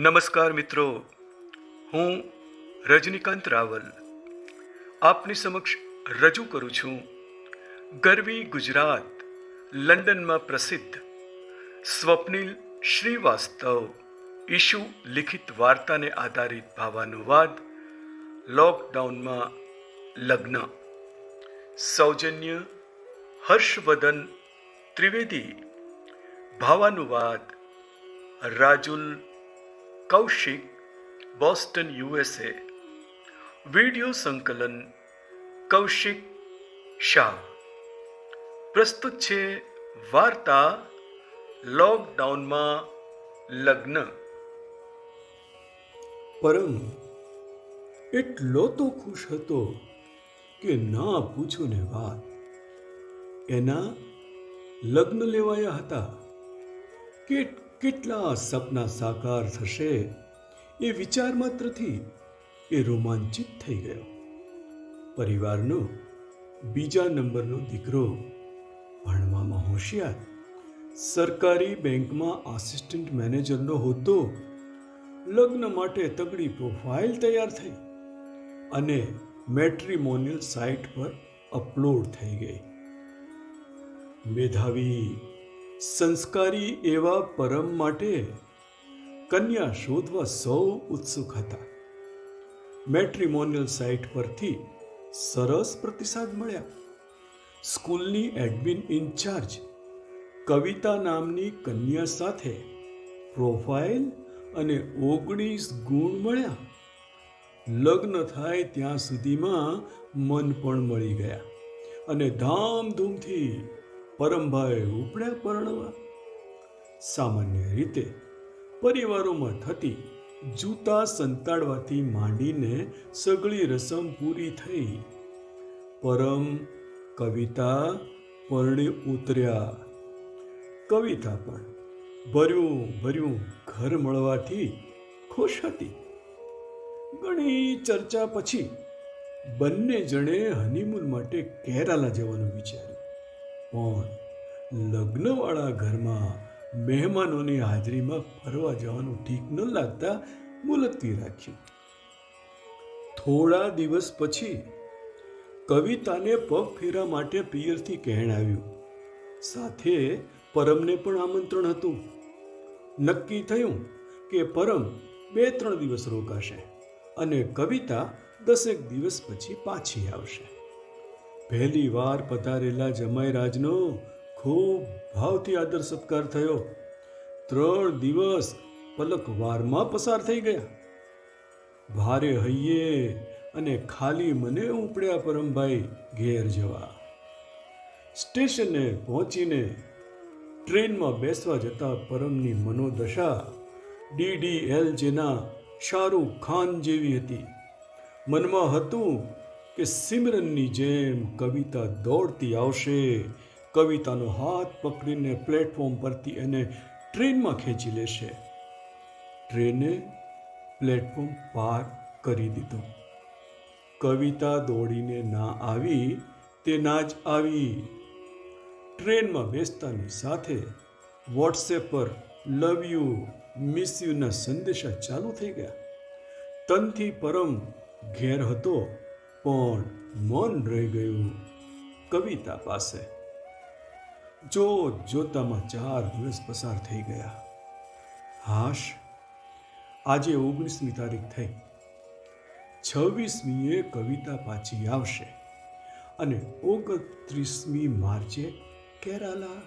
નમસ્કાર મિત્રો. હું રજનીકાંત રાવલ. આપની સમક્ષ રજૂ કરું છું. ગરવી ગુજરાત, લંડનમાં પ્રસિદ્ધ સ્વપ્નિલ શ્રીવાસ્તવ ઈશુ લિખિત વાર્તાને આધારિત ભાવાનુવાદ લોકડાઉનમાં લગ્ન. સૌજન્ય હર્ષવદન ત્રિવેદી. ભાવાનુવાદ, Rajul Kaushik, Boston, USA. Video સંકલન, કૌશિક શાહ. પ્રસ્તુત છે વાર્તા, લોકડાઉનમાં લગ્ન. પરમ, એટલો તો ખુશ હતો કે ના પૂછો ને વાત. એના લગ્ન લેવાયા હતા. કે કેટલા સપના સાકાર થશે એ વિચાર માત્રથી એ રોમાંચિત થઈ ગયો. પરિવારનો બીજા નંબરનો દીકરો ભણવામાં હોશિયાર, સરકારી બેંકમાં આસિસ્ટન્ટ મેનેજરનો હોદ્દો, લગ્ન માટે તગડી પ્રોફાઇલ તૈયાર થઈ અને મેટ્રિમોનિયલ સાઇટ પર અપલોડ થઈ ગઈ. મેધાવી સંસ્કારી એવા પરમ માટે કન્યા શોધવા સૌ ઉત્સુક હતા. મેટ્રિમોનિયલ સાઇટ પરથી સરસ પ્રતિસાદ મળ્યા. સ્કૂલની એડમિન ઇન્ચાર્જ કવિતા નામની કન્યા સાથે પ્રોફાઇલ અને ઓગણીસ ગુણ મળ્યા. લગ્ન થાય ત્યાં સુધીમાં મન પણ મળી ગયા અને ધામધૂમથી પરમભાઈ ઉપડ્યા પરણવા. સામાન્ય રીતે પરિવારોમાં થતી જૂતા સંતાડવાથી માંડીને સગળી રસમ પૂરી થઈ. પરમ કવિતા પરણે ઉતર્યા. કવિતા પણ ભર્યું ભર્યું ઘર મળવાથી ખુશ હતી. ઘણી ચર્ચા પછી બંને જણે હનીમૂન માટે કેરાલા જવાનું વિચાર્યું. પણ લગ્નવાળા ઘરમાં મહેમાનોની હાજરીમાં ફરવા જવાનું ઠીક ન લાગતા મુલતવી રાખ્યું થોડા દિવસ પછી કવિતાને પગ ફેરા માટે પિયરથી કહેણાવ્યું. સાથે પરમને પણ આમંત્રણ હતું. નક્કી થયું કે પરમ બે ત્રણ દિવસ રોકાશે અને કવિતા દસેક દિવસ પછી પાછી આવશે. પહેલી વાર પધારેલા જમાઈ રાજનો ખૂબ ભાવથી આદર સત્કાર થયો. ત્રણ દિવસ પલક વારમાં પસાર થઈ ગયા. ભારે હૈયે અને ખાલી મને ઉપડ્યા પરમભાઈ ઘેર જવા. સ્ટેશને પહોંચીને ટ્રેનમાં બેસવા જતા પરમની મનોદશા ડીડીએલ જેના શાહરૂખ ખાન જેવી હતી. મનમાં હતું કે સિમરનની જેમ કવિતા દોડતી આવશે. કવિતાનો હાથ પકડીને પ્લેટફોર્મ પરથી એને ટ્રેનમાં ખેંચી લેશે. ટ્રેને પ્લેટફોર્મ પાર કરી દીધું. કવિતા દોડીને ના આવી તે ના જ આવી. ટ્રેનમાં બેસતાની સાથે વોટ્સએપ પર લવ યુ મિસ યુના સંદેશા ચાલુ થઈ ગયા. તનથી પરમ ઘેર હતો. પણ મન રહી ગયું કવિતા પાસે. જો જોતામાં ચાર દિવસ પસાર થઈ ગયા. હાશ, આજે ઓગણીસમી તારીખ થઈ. છવ્વીસમીએ કવિતા પાછી આવશે અને ઓગણત્રીસમી માર્ચે કેરાલા.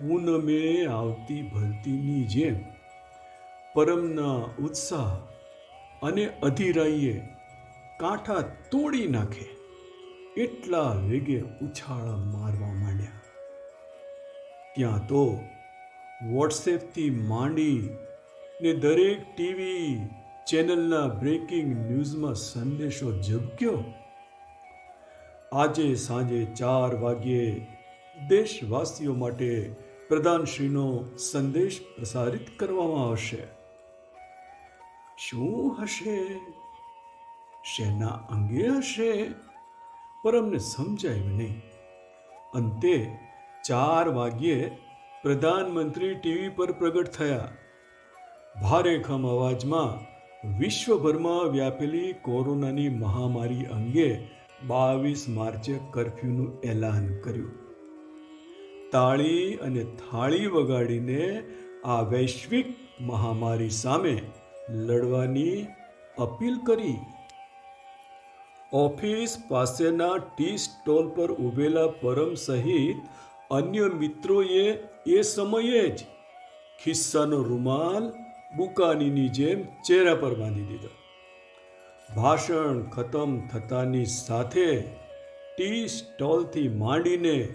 પૂનમે આવતી ભરતીની જેમ પરમના ઉત્સાહ અને અધિરાઈએ કાંઠા તોડી નાખે. એટલા વેગે ઉછાળા મારવા માંડ્યા. ત્યાં તો વોટ્સએપથી માંડી ને દરેક ટીવી ચેનલના બ્રેકિંગ ન્યૂઝમાં સંદેશો ઝબક્યો. આજે સાંજે ચાર વાગ્યે દેશવાસીઓ માટે પ્રધાનશ્રીનો સંદેશ પ્રસારિત કરવામાં આવશે. શું હશે? શેના અંગે હશે? પરમને સમજાયું નહીં. અંતે ચાર વાગ્યે પ્રધાનમંત્રી ટીવી પર પ્રગટ થયા. ભારેખમ અવાજમાં વિશ્વભરમાં વ્યાપેલી કોરોનાની મહામારી અંગે બાવીસ માર્ચે કર્ફ્યુનું એલાન કર્યું. તાળી અને થાળી વગાડીને આ વૈશ્વિક મહામારી સામે લડવાની અપીલ કરી. ઓફિસ પાસેના ટી સ્ટોલ પર ઊભેલા પરમ સહિત અન્ય મિત્રોએ એ સમયે જ ખિસ્સાનો રૂમાલ, બુકાનીની જેમ ચહેરા પર બાંધી દીધો. ભાષણ ખતમ થતાની સાથે ટી સ્ટોલથી માંડીને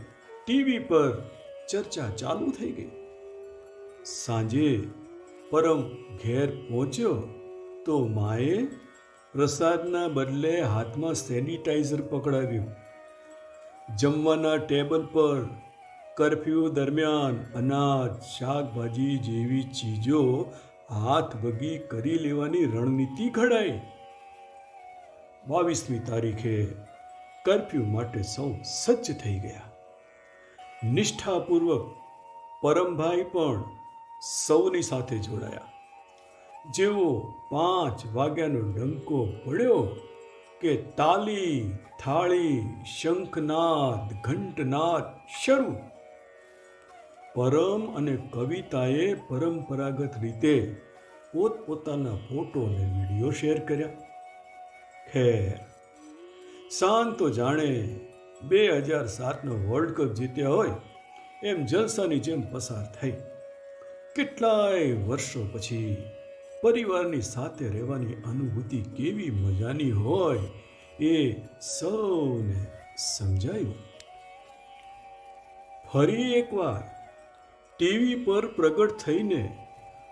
ટીવી પર ચર્ચા ચાલુ થઈ ગઈ. સાંજે પરમ ઘેર પહોંચ્યો તો માએ પ્રસાદના બદલે હાથમાં સેનિટાઈઝર પકડાવ્યું. જમવાના ટેબલ પર કર્ફ્યુ દરમિયાન અનાજ, શાકભાજી જેવી ચીજો હાથ ભગી કરી લેવાની રણનીતિ ઘડાઈ. બાવીસમી તારીખે કર્ફ્યુ માટે સૌ સજ્જ થઈ ગયા. નિષ્ઠાપૂર્વક પરમભાઈ પણ સૌની સાથે જોડાયા. જેવો પાંચ વાગ્યાનો ડંકો પડ્યો કે તાલી, થાળી, શંખનાદ, ઘંટનાદ શરૂ. પરમ અને કવિતાએ પરંપરાગત રીતે પોતપોતાના ફોટો અને વીડિયો શેર કર્યા. ખેર શાંત તો જાણે બે હજાર સાતનો વર્લ્ડ કપ જીત્યા હોય, એમ જલસાની જેમ પસાર થઈ. કેટલાય વર્ષો પછી પરિવારની સાથે રહેવાની અનુભૂતિ કેવી મજાની હોય એ સૌને સમજાયું. ફરી એકવાર ટીવી પર પ્રગટ થઈને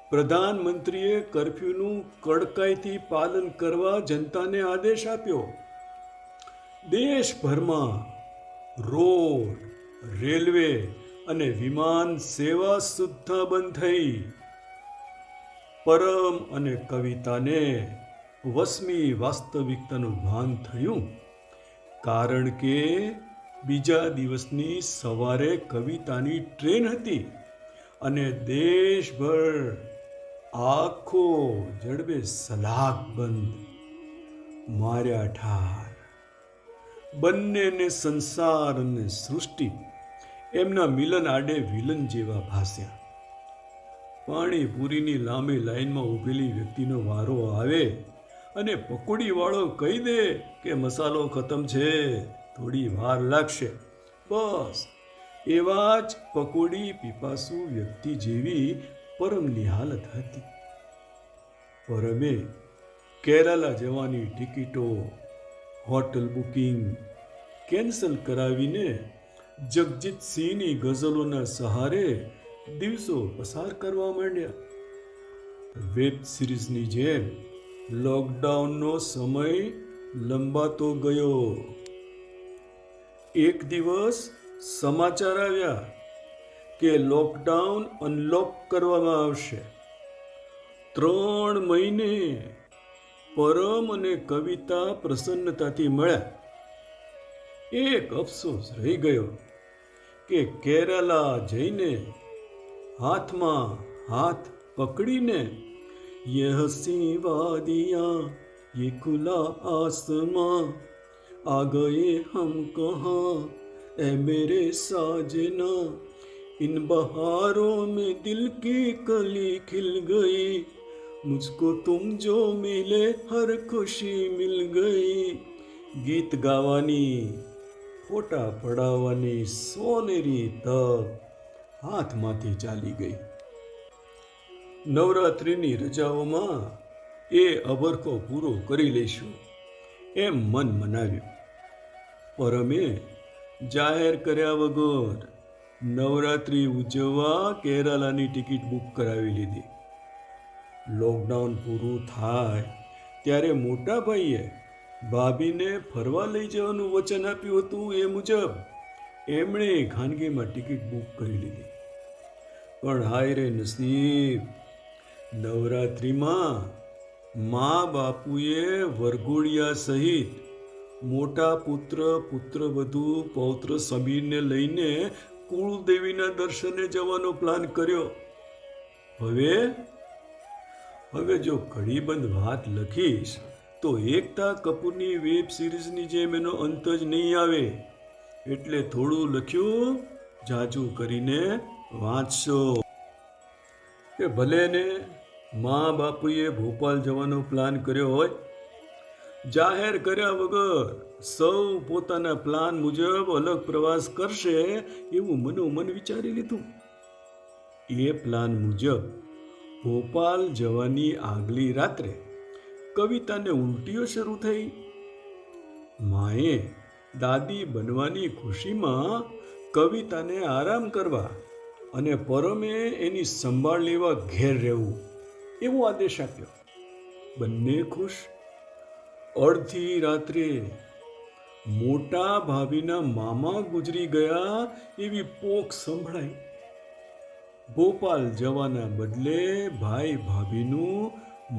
પ્રધાનમંત્રીએ કર્ફ્યુનું કડકાઈથી પાલન કરવા જનતાને આદેશ આપ્યો. દેશભરમાં રોડ, રેલવે અને વિમાન સેવા સુદ્ધા બંધ થઈ. પરમ અને કવિતાને વસમી વાસ્તવિકતાનું ભાન થયું. કારણ કે બીજા દિવસની સવારે કવિતાની ટ્રેન હતી અને દેશભર આખો જડબે સલાક બંધ માર્યા ઠાર. બંનેને સંસાર અને સૃષ્ટિ, એમના મિલન આડે વિલન જેવા ભાસ્યા. પાણીપુરીની લાંબી લાઈનમાં ઊભેલી વ્યક્તિનો વારો આવે અને પકોડીવાળો કહી દે કે મસાલો ખતમ છે, થોડી વાર લાગશે. બસ. એવા જ પકોડી પીપાસુ વ્યક્તિ જેવી પરમની હાલત હતી. પરમે કેરાલા જવાની ટિકિટો, હોટલ બુકિંગ, કેન્સલ કરાવીને જગજીત સિંહની ગઝલોના સહારે દિવસો પસાર કરવા માંડ્યા. વેબ સિરીઝની જેમ લોકડાઉનનો સમય લંબાતો ગયો. એક દિવસ સમાચાર આવ્યા કે લોકડાઉન અનલોક કરવામાં આવશે. ત્રણ મહિને પરમ અને કવિતા પ્રસન્નતાથી મળ્યા. એક અફસોસ રહી ગયો કે કેરાલા જઈને હાથમાં હાથ પકડીને ये हसी वादियाँ ये खुला आसमां आ गए हम कहाँ ए मेरे साजना इन बहारों में दिल की कली खिल गई मुझको तुम जो मिले हर खुशी मिल गई ગીત ગાવાની ફોટા પડાવવાની સોનેરી તક હાથમાંથી ચાલી ગઈ. નવરાત્રિની રજાઓમાં એ અબરખો પૂરો કરી લઈશું એમ મન મનાવ્યું. પરમે જાહેર કર્યા વગર નવરાત્રિ ઉજવવા કેરાલાની ટિકિટ બુક કરાવી લીધી. લોકડાઉન પૂરું થાય ત્યારે મોટા ભાઈએ ભાભીને ફરવા લઈ જવાનું વચન આપ્યું હતું એ મુજબ એમણે ખાનગીમાં ટિકિટ બુક કરી લીધી. પણ હાય રે નસીબ. નવરાત્રિમાં મા બાપુએ વરઘોડિયા સહિત મોટા પુત્ર પુત્રવધુ પૌત્ર સમીરને લઈને કુળદેવીના દર્શને જવાનો પ્લાન કર્યો. હવે હવે જો ઘડીબંધ વાત લખીશ, તો એકતા કપૂરની વેબ સિરીઝની જેમ એનો અંત જ નહીં આવે. એટલે થોડું લખ્યું, જાજુ કરીને વાંચશો. કે ભલે ને મા બાપુએ ભોપાલ જવાનો પ્લાન કર્યો હોય, જાહેર કર્યા વગર સૌ પોતાના પ્લાન મુજબ અલગ પ્રવાસ કરશે એવું મનોમન વિચારી લીધું. એ પ્લાન મુજબ ભોપાલ જવાની આગલી રાત્રે કવિતાને ઉલટીઓ શરૂ થઈ. માએ દાદી બનવાની ખુશીમાં કવિતાને આરામ કરવા અને પરમે એની સંભાળ લેવા ઘેર રહેવું. એવો આદેશ આપ્યો. બંને ખુશ. અડધી રાત્રે મોટા ભાભીના મામા ગુજરી ગયા એવી પોક સંભળાઈ. ભોપાલ જવાના બદલે ભાઈ ભાભીનું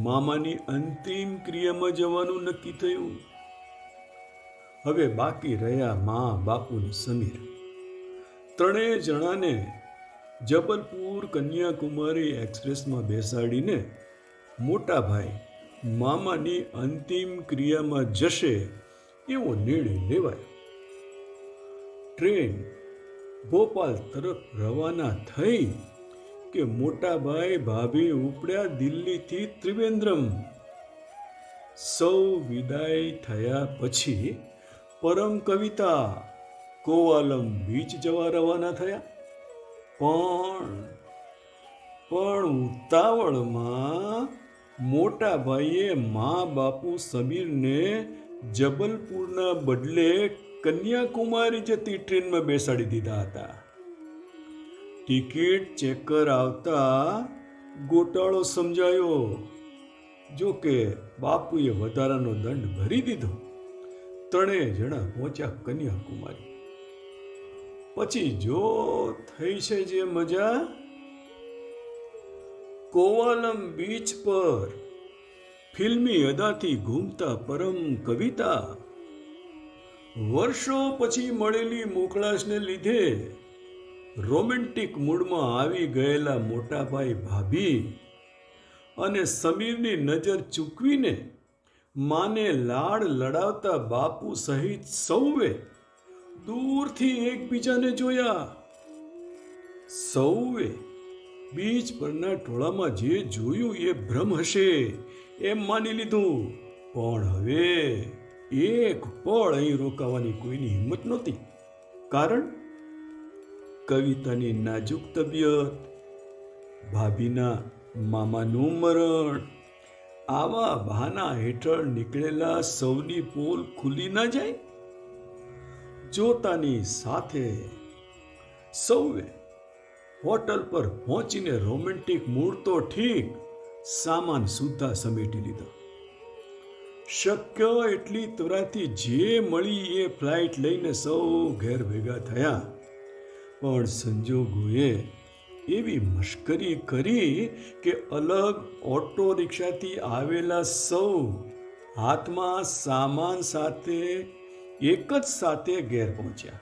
મામાની અંતિમ ક્રિયામાં જવાનું નક્કી થયું. હવે બાકી રહ્યા મા બાપુ સમીર. ત્રણેય જણાને જબલપુર કન્યાકુમારી એક્સપ્રેસમાં બેસાડીને મોટા ભાઈ મામાની અંતિમ ક્રિયામાં જશે એવો નિર્ણય લેવાયો. ટ્રેન ભોપાલ તરફ રવાના થઈ કે મોટાભાઈ ભાભી ઉપડ્યા દિલ્હીથી ત્રિવેન્દ્રમ. સૌ વિદાય થયા પછી પરમ કવિતા કોવાલમ બીચ જવા રવાના થયા. પણ પણ ઉતાવળમાં મોટા ભાઈએ મા બાપુ સમીરને જબલપુરના બદલે કન્યાકુમારી જતી ટ્રેનમાં બેસાડી દીધા હતા. ટિકિટ ચેકર આવતા ગોટાળો સમજાયો. જો કે બાપુએ વધારાનો દંડ ભરી દીધો. ત્રણેય જણા પહોંચ્યા કન્યાકુમારી. પછી જો થઈ છે જે મજા, કોવાલમ બીચ પર ફિલ્મી અદાથી ઘૂમતા પરમ કવિતા. વર્ષો પછી મળેલી મોકળાશને લીધે રોમેન્ટિક મૂડમાં આવી ગયેલા મોટાભાઈ ભાભી અને સમીરની નજર ચૂકવીને માને લાડ લડાવતા બાપુ સહિત સૌએ દૂરથી એકબીજાને જોયા. સૌએ બીચ પરના ટોળામાં જે જોયું એ ભ્રમ હશે એમ માની લીધું. પણ હવે એક પળ અહીં રોકાવાની કોઈની હિંમત નહોતી. કારણ કવિતાની નાજુક તબિયત, ભાભીના મામાનું મરણ, આવા બહાના હેઠળ નીકળેલા સૌની પોલ ખુલી ના જાય. જોતાની સાથે સૌએ હોટલ પર પહોંચીને રોમેન્ટિક મૂર્તો ઠીક સામાન સુદ્ધા સમેટી લીધો. શક્ય એટલી ત્વરાથી જે મળી એ ફ્લાઇટ લઈને સૌ ઘેર ભેગા થયા. પણ સંજોગોએ એવી મશ્કરી કરી કે અલગ ઓટો રિક્ષાથી આવેલા સૌ હાથમાં સામાન સાથે એક જ સાથે ઘેર પહોંચ્યા.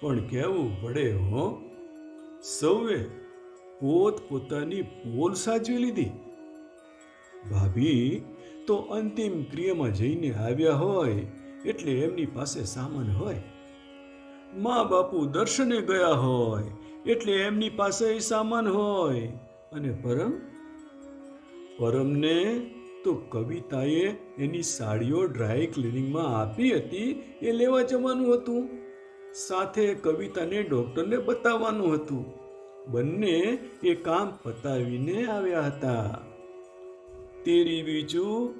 પણ કેવું પડે હો, સૌએ પોત પોતાની પોલ સાચવી લીધી. ભાભી, તો અંતિમ ક્રિયામાં જઈને આવ્યા હોય એટલે એમની પાસે સામાન હોય. મા બાપુ દર્શને ગયા હોય એટલે એમની પાસે સામાન હોય. અને પરમ, પરમને તો કવિતાએ એની સાડીઓ ડ્રાય ક્લિનિંગમાં આપી હતી, એ લેવા જવાનું હતું. સાથે કવિતાને ડૉક્ટરને બતાવવાનું હતું. બંને એ કામ પતાવીને આવ્યા હતા. તેરી બીજું,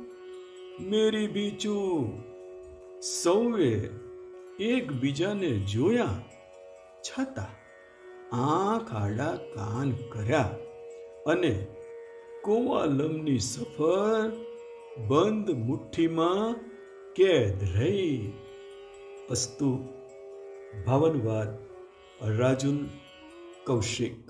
મેરી બીજું, સૌએ એકબીજાને જોયા, છતાં આંખ આડા કાન કર્યા અને કોવાલમની સફર બંધ મુઠ્ઠીમાં કેદ રહી? અસ્તુ ભાવનવાદ રાજુલ કૌશિક.